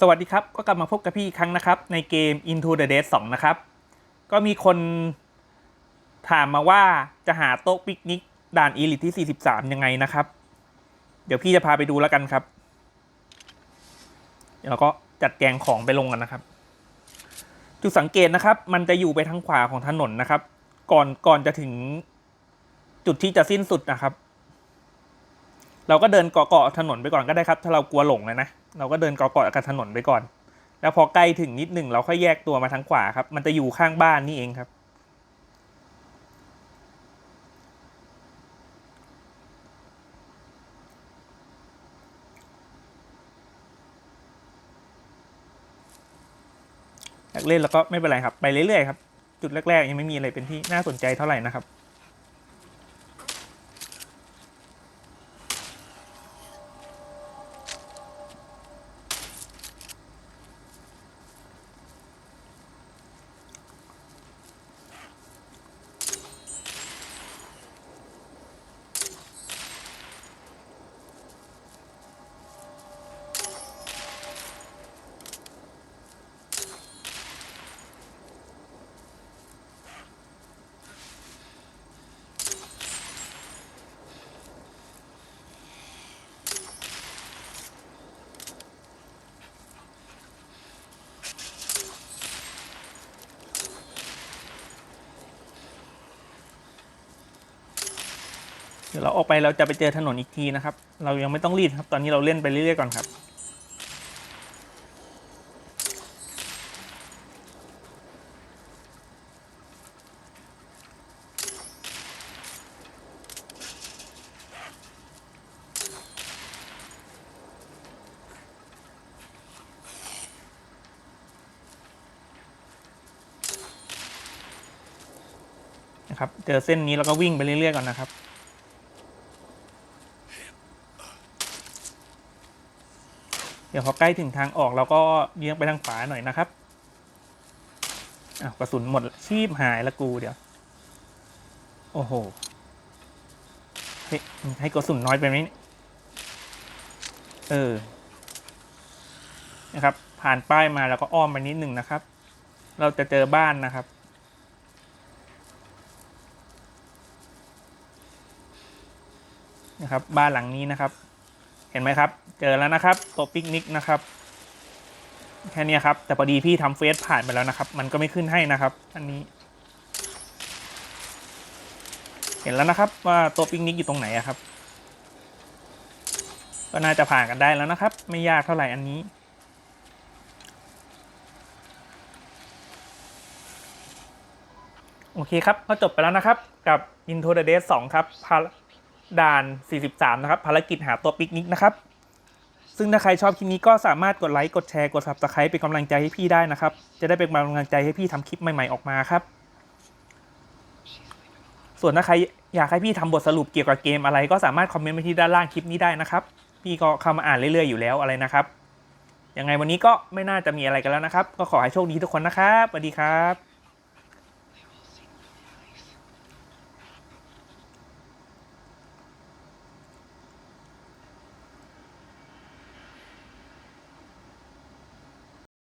สวัสดีครับ ก็กลับมาพบกับพี่อีกครั้งนะครับ ในเกม Into the Dead 2 นะครับ ก็มีคนถามมาว่าจะหาโต๊ะปิกนิกด่านอีลิทที่ 43 ยังไงนะครับ เดี๋ยวพี่จะพาไปดูแล้วกันครับ เดี๋ยวเราก็จัดแจงของไปลงกันนะครับ จุดสังเกตนะครับ มันจะอยู่ไปทางขวาของถนนนะครับ ก่อนก่อนจะถึงจุดที่จะสิ้นสุดนะครับ เราก็เดินเกาะเกาะถนนไปก่อนก็ได้ครับ ถ้าเรากลัวหลงนะนะ เราก็เดินเกาะเกาะกับถนนไปก่อน แล้วพอใกล้ถึงนิดหนึ่งเราค่อยแยกตัวมาทางขวาครับ มันจะอยู่ข้างบ้านนี่เองครับ อยากเล่นแล้วก็ไม่เป็นไรครับ ไปเรื่อยๆครับ จุดแรกๆยังไม่มีอะไรเป็นที่น่าสนใจเท่าไหร่นะครับ ดี๋ยวเราออกไปเราจะไปเจอถนนอีกทีนะครับ เรายังไม่ต้องรีบครับ ตอนนี้เราเล่นไปเรื่อยๆก่อนครับนะครับ เจอเส้นนี้แล้วก็วิ่งไปเรื่อยๆก่อนนะครับ ดี๋ยวพอใกล้ถึงทางออกเราก็เลี้ยงไปทางขวาหน่อยนะครับอ้าวกระสุนหมดชีพหายละกูเดี๋ยว โอ้โหให้กระสุนน้อยไปไหมเออ นะครับ ผ่านป้ายมาแล้วก็อ้อมไปนิดหนึ่งนะครับ เราจะเจอบ้านนะครับ นะครับ บ้านหลังนี้นะครับ เห็นไหมครับ เจอแล้วนะครับโต๊ะปิกนิกนะครับ แค่นี้ครับ แต่พอดีพี่ทำเฟซผ่านไปแล้วนะครับ มันก็ไม่ขึ้นให้นะครับ อันนี้ เห็นแล้วนะครับ ว่าโต๊ะปิกนิกอยู่ตรงไหนครับ ก็น่าจะผ่านกันได้แล้วนะครับ ไม่ยากเท่าไหร่อันนี้โอเคครับก็จบไปแล้วนะครับ กับ Into the Dead 2ครับภา ด่าน 43 นะครับ ภารกิจหาตัวปิกนิกนะครับ ซึ่งถ้าใครชอบคลิปนี้ก็สามารถกดไลค์ กดแชร์ กด Subscribe เป็นกำลังใจให้พี่ได้นะครับ จะได้เป็นกำลังใจให้พี่ทำคลิปใหม่ๆออกมาครับ ส่วนถ้าใครอยากให้พี่ทำบทสรุปเกี่ยวกับเกมอะไร ก็สามารถคอมเมนต์ไว้ที่ด้านล่างคลิปนี้ได้นะครับ พี่ก็เข้ามาอ่านเรื่อยๆอยู่แล้วอะไรนะครับยังไงวันนี้ก็ไม่น่าจะมีอะไรกันแล้วนะครับ ก็ขอให้โชคดีทุกคนนะครับสวัสดีครับ